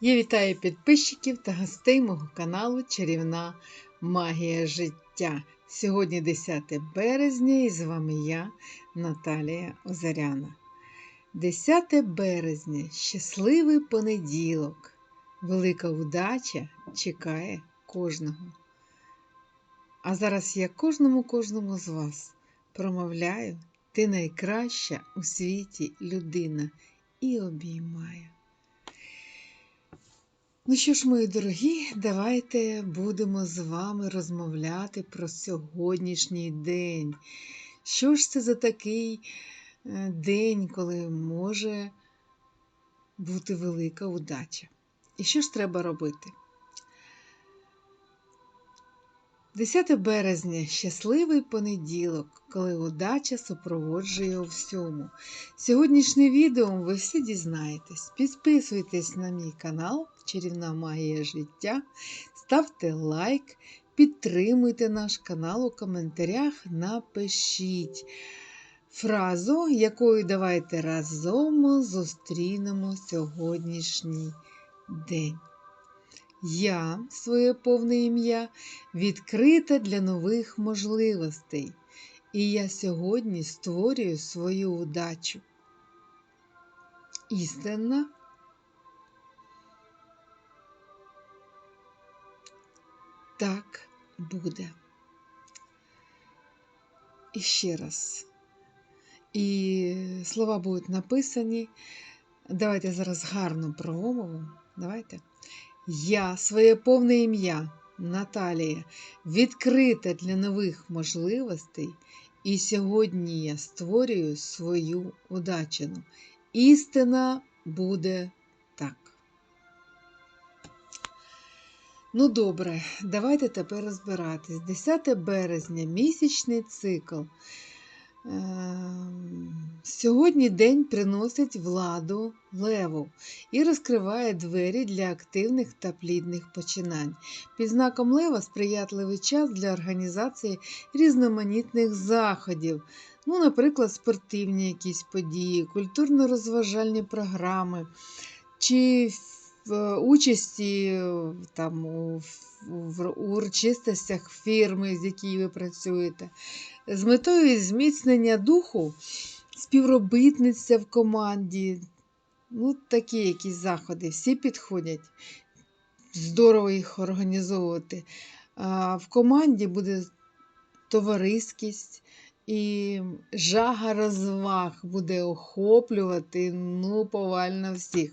Я вітаю підписчиків та гостей мого каналу Чарівна Магія життя. Сьогодні 10 березня і з вами я, Наталія Озаряна. 10 березня щасливий понеділок. Велика удача чекає кожного. А зараз я кожному кожному з вас промовляю, ти найкраща у світі людина і обіймаю. Ну що ж, мої дорогі, давайте будемо з вами розмовляти про сьогоднішній день. Що ж це за такий е, день, коли може бути велика удача? І що ж треба робити? 10 березня щасливий понеділок, коли удача супроводжує у всьому. Сьогоднішнє відео ви всі дізнаєтесь. Підписуйтесь на мій канал Чарівна Магія життя, ставте лайк, підтримуйте наш канал у коментарях, напишіть фразу, якою давайте разом зустрінемо сьогоднішній день. Я, своє повне ім'я, відкрита для нових можливостей, і я сьогодні створюю свою удачу. Істинна так буде. І ще раз. І слова будуть написані. Давайте зараз гарно промовимо. Давайте. Я, своє повне ім'я, Наталія, відкрита для нових можливостей, і сьогодні я створюю свою удачину. Істина буде Ну, добре, давайте тепер розбиратись. 10 березня місячний цикл. Ем, сьогодні день приносить владу леву і розкриває двері для активних та плідних починань. Під знаком лева сприятливий час для організації різноманітних заходів, ну, наприклад, спортивні якісь події, культурно-розважальні програми чи в участі там, у, в урочистостях фірми, з якої ви працюєте з метою зміцнення духу, співробітниця в команді. Ну, такі якісь заходи, всі підходять. Здорово їх організовувати. А В команді буде товариськість і жага розваг буде охоплювати ну, повально всіх.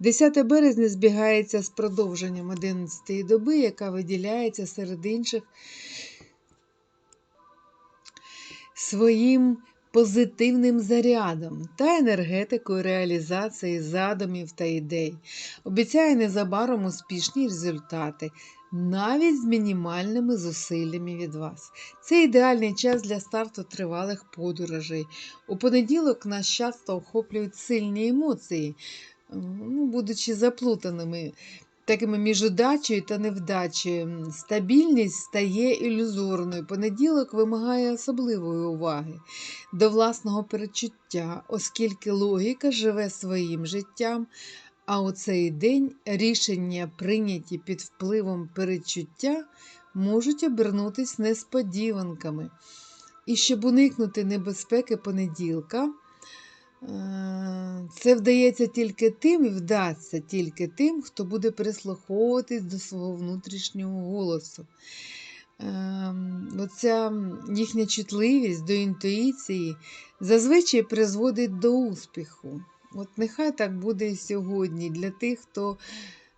10 березня збігається з продовженням 11-ї доби, яка виділяється серед інших своїм позитивним зарядом та енергетикою реалізації задумів та ідей. Обіцяє незабаром успішні результати. Навіть з мінімальними зусиллями від вас. Це ідеальний час для старту тривалих подорожей. У понеділок нас часто охоплюють сильні емоції, ну, будучи заплутаними такими між удачею та невдачею. Стабільність стає ілюзорною. Понеділок вимагає особливої уваги до власного перечуття, оскільки логіка живе своїм життям. А у цей день рішення, прийняті під впливом перечуття, можуть обернутися несподіванками. І щоб уникнути небезпеки понеділка, Е, це вдається тільки тим і вдасться тільки тим, хто буде прислуховуватись до свого внутрішнього голосу. Ем, оця їхня чутливість до інтуїції зазвичай призводить до успіху. От нехай так буде і сьогодні для тих, хто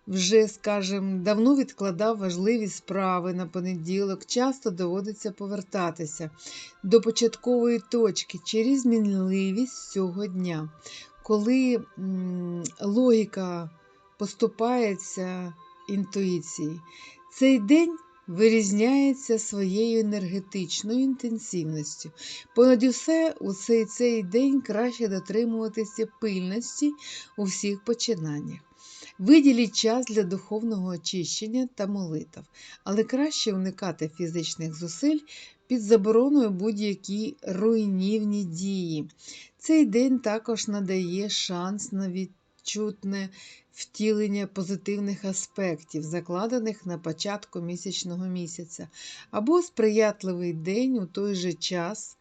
вже, скажімо, давно відкладав важливі справи на понеділок, часто доводиться повертатися до початкової точки через змінливість цього дня, коли м, логіка поступається інтуїції. Цей день вирізняється своєю енергетичною інтенсивністю. Понад усе у цей, цей день краще дотримуватися пильності у всіх починаннях. Виділіть час для духовного очищення та молитв, але краще уникати фізичних зусиль під забороною будь-які руйнівні дії. Цей день також надає шанс на відчутне втілення позитивних аспектів, закладених на початку місячного місяця, або сприятливий день у той же час.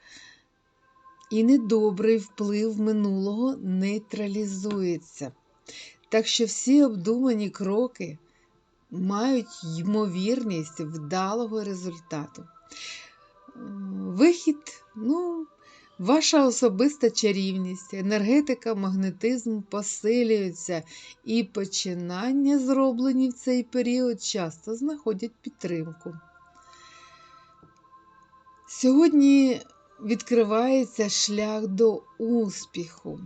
І недобрий вплив минулого нейтралізується. Так що всі обдумані кроки мають ймовірність вдалого результату. Вихід, ну, ваша особиста чарівність, енергетика, магнетизм посилюються, і починання, зроблені в цей період, часто знаходять підтримку. Сьогодні відкривається шлях до успіху.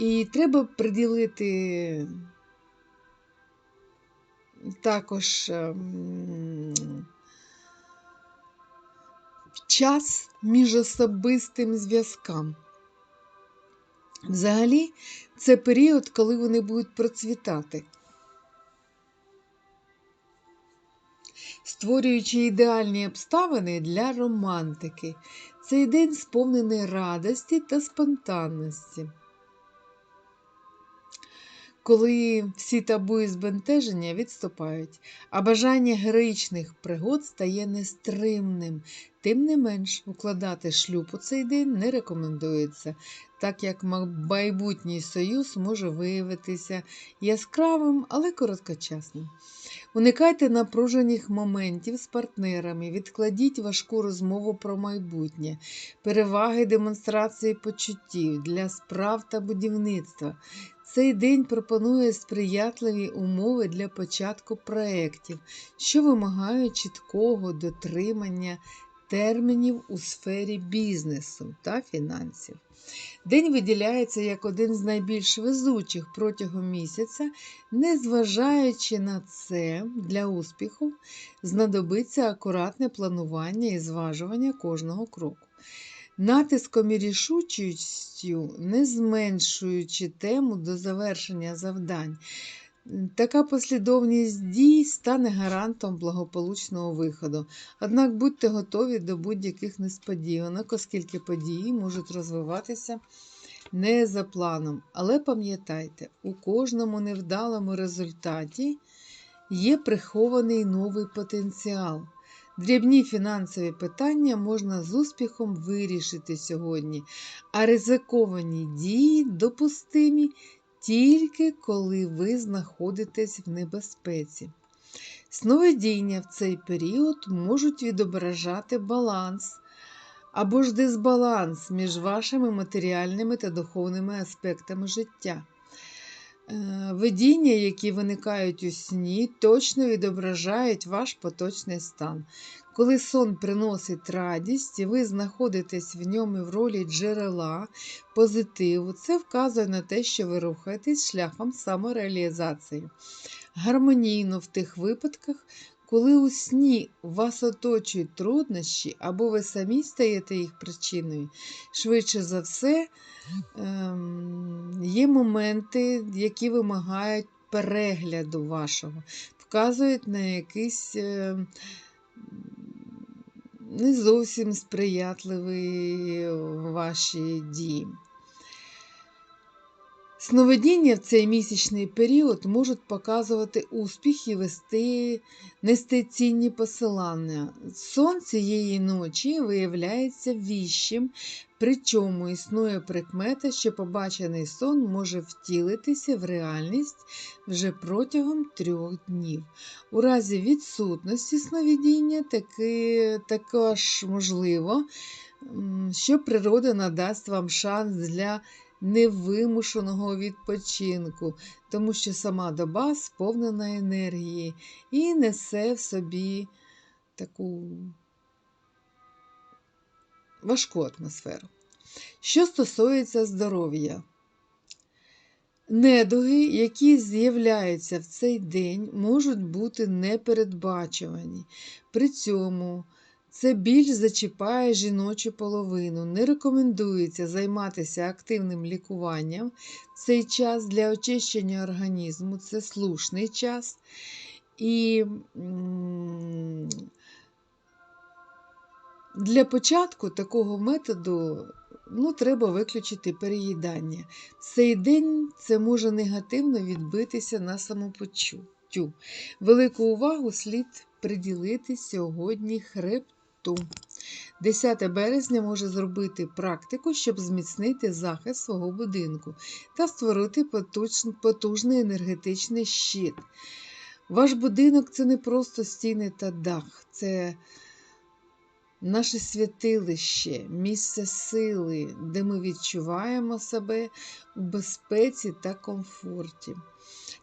І треба приділити також ем, час між особистим зв'язкам. Взагалі, це період, коли вони будуть процвітати, створюючи ідеальні обставини для романтики. Цей день сповнений радості та спонтанності коли всі табу і збентеження відступають, а бажання героїчних пригод стає нестримним. Тим не менш, укладати шлюб у цей день не рекомендується, так як майбутній союз може виявитися яскравим, але короткочасним. Уникайте напружених моментів з партнерами, відкладіть важку розмову про майбутнє, переваги демонстрації почуттів для справ та будівництва. Цей день пропонує сприятливі умови для початку проєктів, що вимагають чіткого дотримання термінів у сфері бізнесу та фінансів. День виділяється як один з найбільш везучих протягом місяця, незважаючи на це, для успіху знадобиться акуратне планування і зважування кожного кроку натиском і рішучістю, не зменшуючи тему до завершення завдань. Така послідовність дій стане гарантом благополучного виходу. Однак будьте готові до будь-яких несподіванок, оскільки події можуть розвиватися не за планом. Але пам'ятайте, у кожному невдалому результаті є прихований новий потенціал. Дрібні фінансові питання можна з успіхом вирішити сьогодні, а ризиковані дії допустимі тільки коли ви знаходитесь в небезпеці. Сновидіння в цей період можуть відображати баланс або ж дисбаланс між вашими матеріальними та духовними аспектами життя. Е, видіння, які виникають у сні, точно відображають ваш поточний стан. Коли сон приносить радість, і ви знаходитесь в ньому в ролі джерела позитиву, це вказує на те, що ви рухаєтесь шляхом самореалізації. Гармонійно в тих випадках, коли у сні вас оточують труднощі, або ви самі стаєте їх причиною, швидше за все, ем, є моменти, які вимагають перегляду вашого, вказують на якийсь ем, не зовсім сприятливі ваші дії. Сновидіння в цей місячний період можуть показувати успіх і вести, нести цінні посилання. Сон цієї ночі виявляється віщим, причому існує прикмета, що побачений сон може втілитися в реальність вже протягом трьох днів. У разі відсутності сновидіння таки, також можливо, що природа надасть вам шанс для невимушеного відпочинку, тому що сама доба сповнена енергії і несе в собі таку важку атмосферу. Що стосується здоров'я, недуги, які з'являються в цей день, можуть бути непередбачувані. При цьому це більш зачіпає жіночу половину. Не рекомендується займатися активним лікуванням. Цей час для очищення організму це слушний час. І для початку такого методу ну, треба виключити переїдання. Цей день це може негативно відбитися на самопочуттю. Велику увагу слід приділити сьогодні хребту. 10 березня може зробити практику, щоб зміцнити захист свого будинку та створити потужний енергетичний щит. Ваш будинок це не просто стіни та дах, це наше святилище, місце сили, де ми відчуваємо себе у безпеці та комфорті.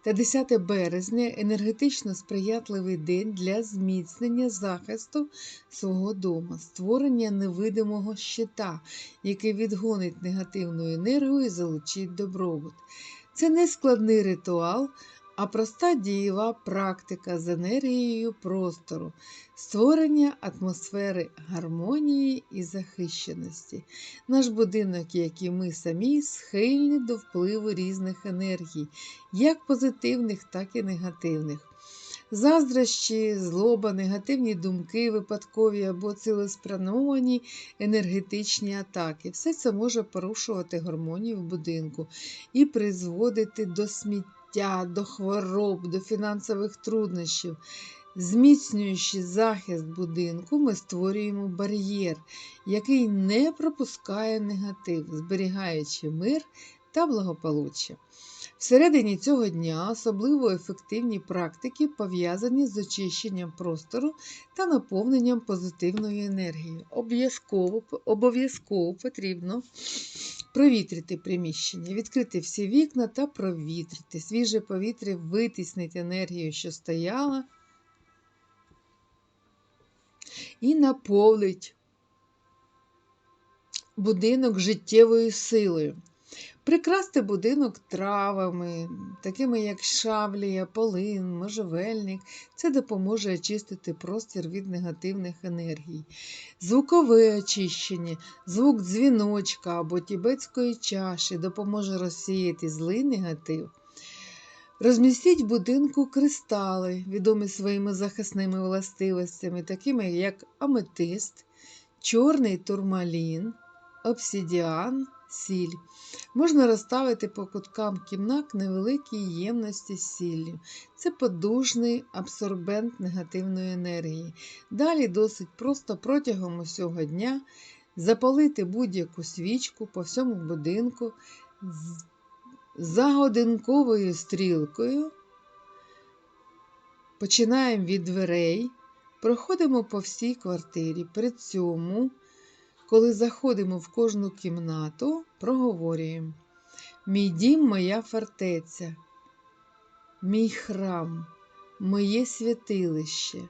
Та 10 березня енергетично сприятливий день для зміцнення захисту свого дома, створення невидимого щита, який відгонить негативну енергію і залучить добробут. Це не складний ритуал, а проста дієва практика з енергією простору, створення атмосфери гармонії і захищеності. Наш будинок, як і ми самі, схильні до впливу різних енергій, як позитивних, так і негативних. Заздрощі, злоба, негативні думки, випадкові або цілеспрямовані енергетичні атаки. Все це може порушувати гармонію в будинку і призводити до сміття, до хвороб, до фінансових труднощів. Зміцнюючи захист будинку, ми створюємо бар'єр, який не пропускає негатив, зберігаючи мир та благополуччя. Всередині цього дня особливо ефективні практики пов'язані з очищенням простору та наповненням позитивною енергією. Обов'язково, обов'язково потрібно провітрити приміщення, відкрити всі вікна та провітрити. Свіже повітря витіснить енергію, що стояла, і наповнить будинок життєвою силою. Прикрасти будинок травами, такими як шавлія, полин, можжевельник. Це допоможе очистити простір від негативних енергій. Звукове очищення, звук дзвіночка або тібетської чаші допоможе розсіяти злий негатив. Розмістіть в будинку кристали, відомі своїми захисними властивостями, такими як аметист, чорний турмалін, обсидіан, сіль. Можна розставити по куткам кімнат невеликі ємності з сіллю. Це подужний абсорбент негативної енергії. Далі досить просто протягом усього дня запалити будь-яку свічку по всьому будинку за годинковою стрілкою. Починаємо від дверей, проходимо по всій квартирі. При цьому коли заходимо в кожну кімнату, проговорюємо: Мій дім, моя фортеця, мій храм, моє святилище,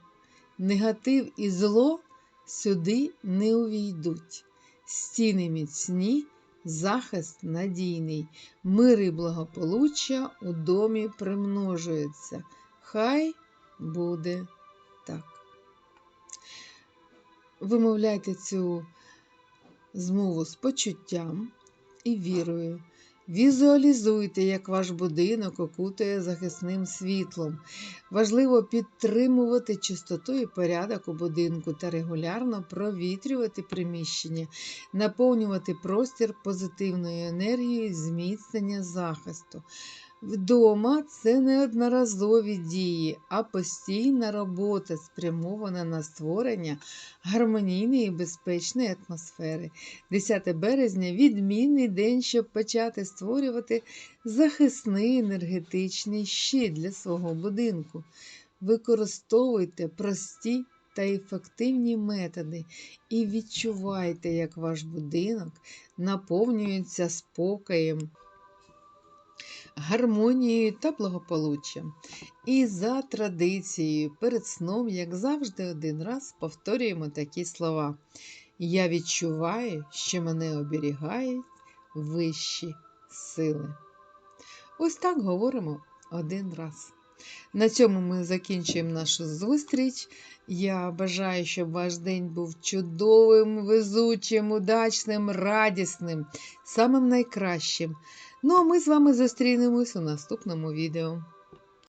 негатив і зло сюди не увійдуть. Стіни міцні, захист надійний, мир і благополуччя у домі примножується. Хай буде так. Вимовляйте цю змову з почуттям і вірою. Візуалізуйте, як ваш будинок окутує захисним світлом. Важливо підтримувати чистоту і порядок у будинку та регулярно провітрювати приміщення, наповнювати простір позитивною енергією зміцнення захисту. Вдома це не одноразові дії, а постійна робота, спрямована на створення гармонійної і безпечної атмосфери. 10 березня відмінний день, щоб почати створювати захисний енергетичний щит для свого будинку. Використовуйте прості та ефективні методи і відчувайте, як ваш будинок наповнюється спокоєм гармонією та благополуччям. І за традицією, перед сном, як завжди, один раз повторюємо такі слова. Я відчуваю, що мене оберігають вищі сили. Ось так говоримо один раз. На цьому ми закінчуємо нашу зустріч. Я бажаю, щоб ваш день був чудовим, везучим, удачним, радісним, самим найкращим. Ну а ми з вами зустрінемось у наступному відео.